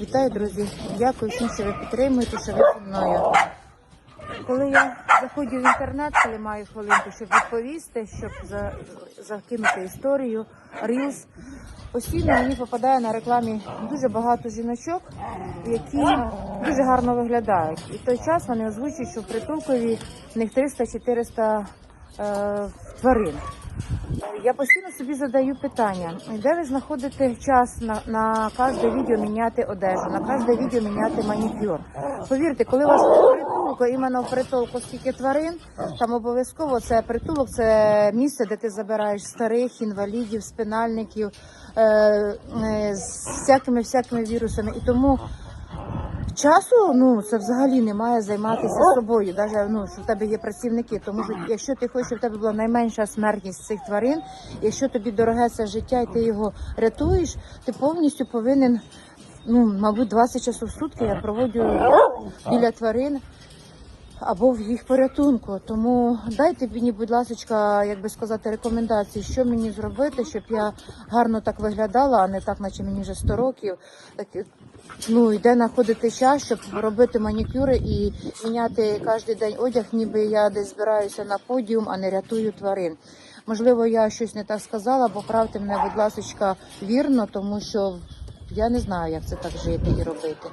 Вітаю, друзі! Дякую всім, що ви підтримуєте, що ви зі мною. Коли я заходжу в інтернет, коли маю хвилинку, щоб відповісти, щоб за, закинути історію, рілс, постійно мені попадає на рекламі дуже багато жіночок, які дуже гарно виглядають. І в той час вони озвучують, що в притулкові в них 300-400 е, тварин. Я постійно собі задаю питання, де ви знаходите час на, на кожне відео міняти одежу, на кожне відео міняти манікюр. Повірте, коли у вас притулку, іменно в притулку скільки тварин, там обов'язково це притулок, це місце, де ти забираєш старих, інвалідів, спинальників е, е, з всякими всякими вірусами. І тому Часу ну це взагалі не має займатися собою, навіть ну що в тебе є працівники. Тому що якщо ти хочеш, щоб в тебе була найменша смертність цих тварин, якщо тобі дороге це життя і ти його рятуєш, ти повністю повинен, ну мабуть, 20 часов в сутки я проводжу біля тварин або в їх порятунку. Тому дайте мені, будь ласка, як би сказати, рекомендації, що мені зробити, щоб я гарно так виглядала, а не так, наче мені вже 100 років. Так, ну, і де знаходити час, щоб робити манікюри і міняти кожен день одяг, ніби я десь збираюся на подіум, а не рятую тварин. Можливо, я щось не так сказала, поправте мене, будь ласка, вірно, тому що я не знаю, як це так жити і робити.